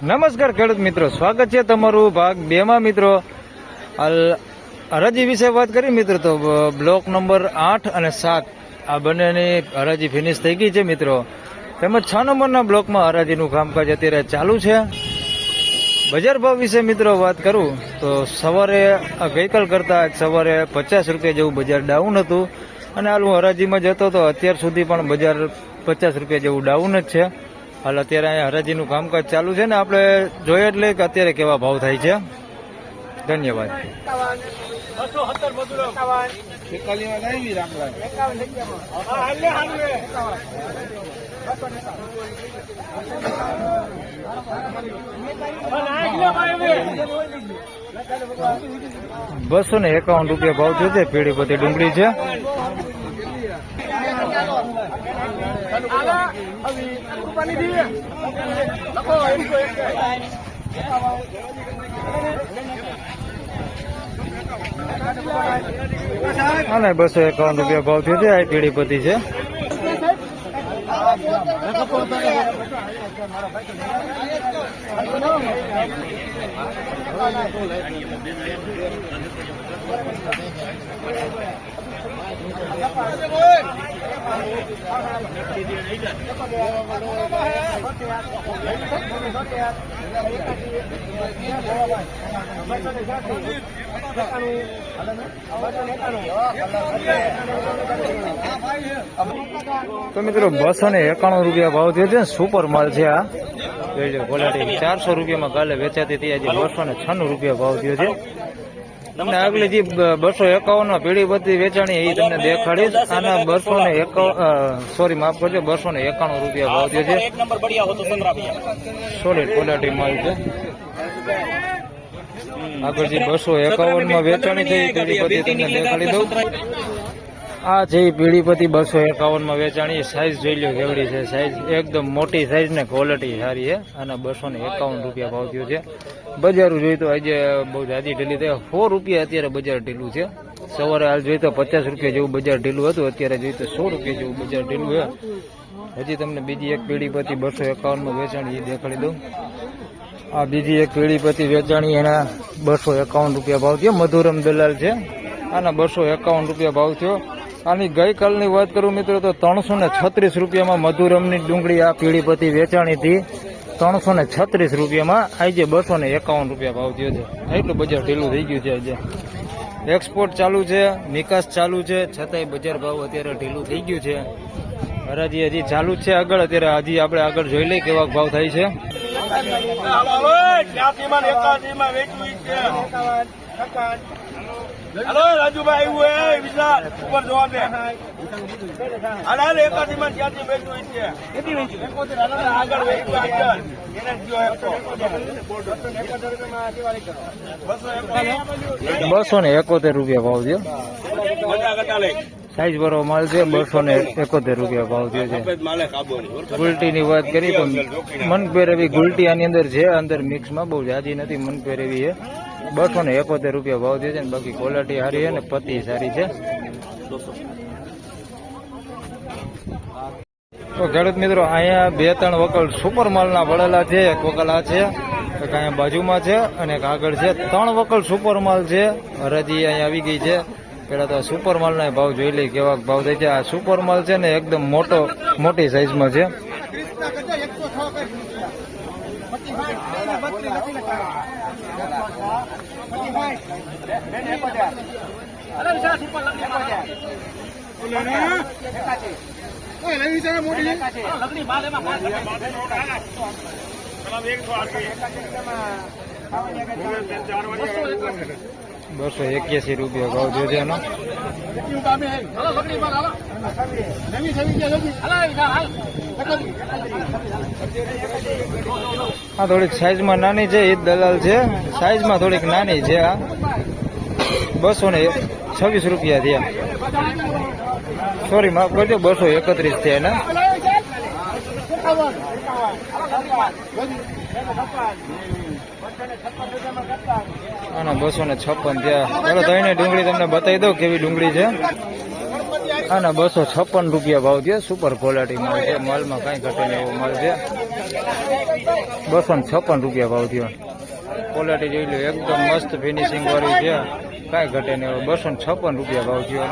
નમસ્કાર ખેડૂત મિત્રો, સ્વાગત છે તમારું ભાગ બે માં મિત્રો હરાજી વિશે વાત કરી મિત્રો તો બ્લોક નંબર આઠ અને સાત. આ બંનેની હરાજી ફિનિશ થઈ ગઈ છે મિત્રો. તેમજ છ નંબરના બ્લોકમાં હરાજીનું કામકાજ અત્યારે ચાલુ છે. બજાર ભાવ વિશે મિત્રો વાત કરું તો સવારે ગઈકાલ કરતા સવારે પચાસ રૂપિયા જેવું બજાર ડાઉન હતું. અને હાલ હું હરાજીમાં જતો તો અત્યાર સુધી પણ બજાર પચાસ રૂપિયા જેવું ડાઉન જ છે. હાલ અત્યારે અહીંયા હરાજીનું કામકાજ ચાલુ છે ને આપણે જોઈએ એટલે કે અત્યારે કેવા ભાવ થાય છે. ધન્યવાદ. બસો ને એકાવન રૂપિયા ભાવ થયો છે પીળી બધી ડુંગળી છે. અને બસો એકાવન રૂપિયા ભાવ થયો છે આ પીળી પતી છે. તો મિત્રો, બસો ને એકાણું રૂપિયા ભાવ થયો છે સુપર માલ છે આ. ચારસો રૂપિયામાં કાલે વેચાતી હતી, આજે બસો ને છન્નું રૂપિયા ભાવ થયો છે. તમને આગલી જે બસો એકાવનમાં પીડી બધી વેચાણી એ તમને દેખાડીશ. અને બસો ને એકાવન સોરી માફ કરજો બસો ને એકાણું રૂપિયા ભાવ થયો છે. સોલિડ ક્વોલિટી માલ છે. આગળ જે બસો એકાવનમાં વેચાણી થઈ પીડી બધી તમને દેખાડી દઉં. આ છે પીળીપતિ બસો એકાવનમાં વેચાણી સાઇઝ જોઈ લો કેવડી છે. સાઇઝ એકદમ મોટી સાઇઝ ને ક્વોલિટી સારી છે અને બસો ને એકાવન રૂપિયા ભાવ થયો છે. બજાર જોઈએ તો આજે બહુ જાજી ઢીલી થાય સો રૂપિયા અત્યારે બજાર ઢીલું છે. સવારે હાલ જોઈ તો પચાસ રૂપિયા જેવું બજાર ઢીલું હતું. અત્યારે જોઈએ તો સો રૂપિયા જેવું બજાર ઢીલું છે. હજી તમને બીજી એક પીળીપતિ બસો એકાવનમાં વેચાણી એ દેખાડી દઉં. આ બીજી એક પીળીપતિ વેચાણી એના બસો એકાવન રૂપિયા ભાવ થયો. મધુરમ દલાલ છે. આના બસો એકાવન રૂપિયા ભાવ થયો. આની ગઈકાલની વાત કરું મિત્રો તો ત્રણસો ને છત્રીસ રૂપિયામાં મધુરમની ડુંગળી આ પીળીપતિ વેચાણી હતી. ત્રણસો ને છત્રીસ રૂપિયામાં આજે બસો ને એકાવન રૂપિયા ભાવ થયો છે. એટલું બજાર ઢીલું થઈ ગયું છે આજે. એક્સપોર્ટ ચાલુ છે, નિકાસ ચાલુ છે, છતાંય બજાર ભાવ અત્યારે ઢીલું થઈ ગયું છે. હરાજી હજી ચાલુ છે આગળ, અત્યારે હજી આપણે આગળ જોઈ લઈએ કેવા ભાવ થાય છે. ત્યાંથીમાં હાલો રાજુભાઈ એવું હે? વિશાલ ઉપર જોવા દે. હાલ હાલ એકાદીમાં ત્યાંથી વેચવું છે. આગળ વેચવું આગળ. બસો ને એકોતેર રૂપિયા ભાવ છે સાઈઝ વાળો માલ છે બસો ને એકોતેર રૂપિયા ભાવ થયો છે. સફેદ ગુલટી ની વાત કરી તો મનપેર એવી ગુલટી આની અંદર છે અંદર મિક્સમાં બહુ જાજી નથી મનપેર એવી છે. બસો ને એકોતેર રૂપિયા ભાવ થયો છે ને બાકી ક્વોલિટી સારી છે ને પતિ સારી છે. તો ખેડૂત મિત્રો, અહીંયા બે ત્રણ વકલ સુપર માલના વળેલા છે, એક વકલ આ છે, એક અહીંયા બાજુમાં છે અને એક આગળ છે. ત્રણ વકલ સુપર માલ છે, હરાજી અહીંયા આવી ગઈ છે. પેલા તો સુપર માલના ભાવ જોઈ લઈ કેવા ભાવ થાય છે. આ સુપર માલ છે ને એકદમ મોટો, મોટી સાઈઝમાં છે. બસો એક્યાસી રૂપિયા ભાવ છે એનો આ થોડીક સાઈઝમાં નાની છે એ દલાલ છે. સાઈઝમાં થોડીક નાની છે આ. બસો ને છવ્વીસ રૂપિયા થયા. સોરી માફ કરજો, બસો એકત્રીસ થયા એના બસો ને છપ્પન થયા. ચાલો તો એને ડુંગળી તમને બતાવી દઉં કેવી ડુંગળી છે. આના બસો છપ્પન રૂપિયા ભાવ છે સુપર ક્વોલિટી માલ છે. માલમાં કાંઈ ઘટે નહીં એવો માલ છે. બસો છપ્પન રૂપિયા ભાવ થયો. ક્વોલિટી જોઈ લો, એકદમ મસ્ત ફિનિશિંગ વાળી છે. કાંઈ ઘટે નહીં હવે બસો છપ્પન રૂપિયા ભાવ થયો.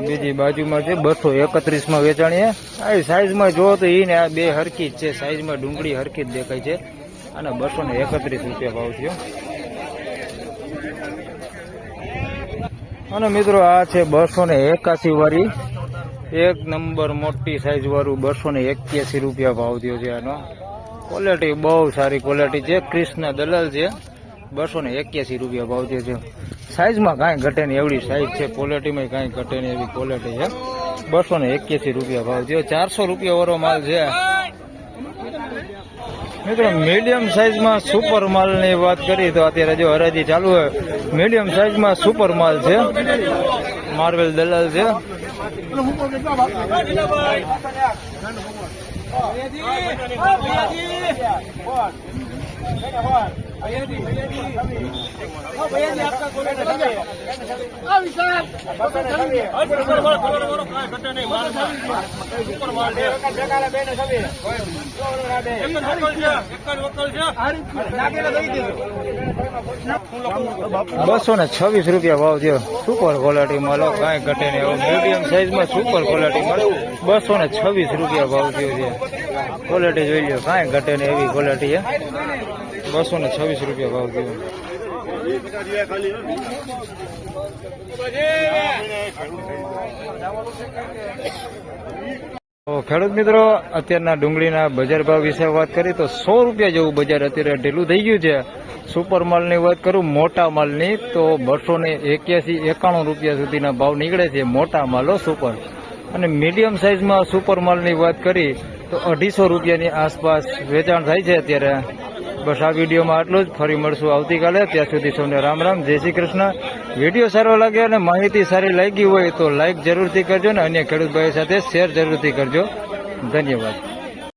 બીજી બાજુમાં છે, બસો એકત્રીસમાં વેચાણી છે. આ સાઈઝમાં જો તો એને આ બે હરખી જ છે. સાઈઝમાં ડુંગળી હરખી જ દેખાય છે. અને બસો ને એકત્રીસ રૂપિયા ભાવ થયો. અને મિત્રો આ છે બસો ને એકાસી વાળી એક નંબર મોટી સાઈઝ વાળું બસો ને એક્યાસી રૂપિયા ભાવ થયો છે આનો. ક્વોલિટી બહુ સારી ક્વોલિટી છે. ક્રિષ્ના દલાલ છે. બસો ને એક્યાસી રૂપિયા ભાવ થયો છે. સાઈઝમાં કાંઈ ઘટે નહીં. એવડી સાઈઝ છે. ક્વોલિટીમાં કાંઈ ઘટે નહીં એવી ક્વોલિટી છે. બસો ને એક્યાસી રૂપિયા ભાવ થયો. ચારસો રૂપિયા વાળો માલ છે. મિત્રો મીડિયમ સાઈઝમાં સુપર માલની વાત કરી તો અત્યારે જો હરાજી ચાલુ હોય મીડિયમ સાઈઝમાં સુપર માલ છે. માર્વેલ દલાલ છે. બસો ને છવ્વીસ રૂપિયા ભાવ થયો. સુપર ક્વોલિટી મળો કાંઈ ઘટે નહીં. મીડિયમ સાઈઝમાં સુપર ક્વોલિટી મળે બસો ને છવ્વીસ રૂપિયા ભાવ થયો છે. ક્વોલિટી જોઈ લો કાંઈ ઘટે નહીં એવી ક્વોલિટી છે. બસો ને છવ્વીસ રૂપિયા ભાવ તો ખેડૂત મિત્રો, અત્યારના ડુંગળીના બજાર ભાવ વિશે વાત કરી તો સો રૂપિયા જેવું બજાર અત્યારે ઢીલું થઈ ગયું છે. સુપર માલની વાત કરું, મોટા માલની, તો બસો ને એક્યાસી એકાણું રૂપિયા સુધીના ભાવ નીકળે છે મોટા માલો સુપર. અને મીડિયમ સાઇઝમાં સુપર માલની વાત કરી, તો અઢીસો રૂપિયાની આસપાસ વેચાણ થાય છે અત્યારે. બસ આ વિડીયોમાં આટલું જ. ફરી મળશું આવતીકાલે. ત્યાં સુધી સૌને રામ રામ. જય શ્રી કૃષ્ણ. વીડિયો સારો લાગે અને માહિતી સારી લાગી હોય તો લાઈક જરૂરથી કરજો ને અન્ય ખેડૂત ભાઈ સાથે શેર જરૂરથી કરજો. ધન્યવાદ.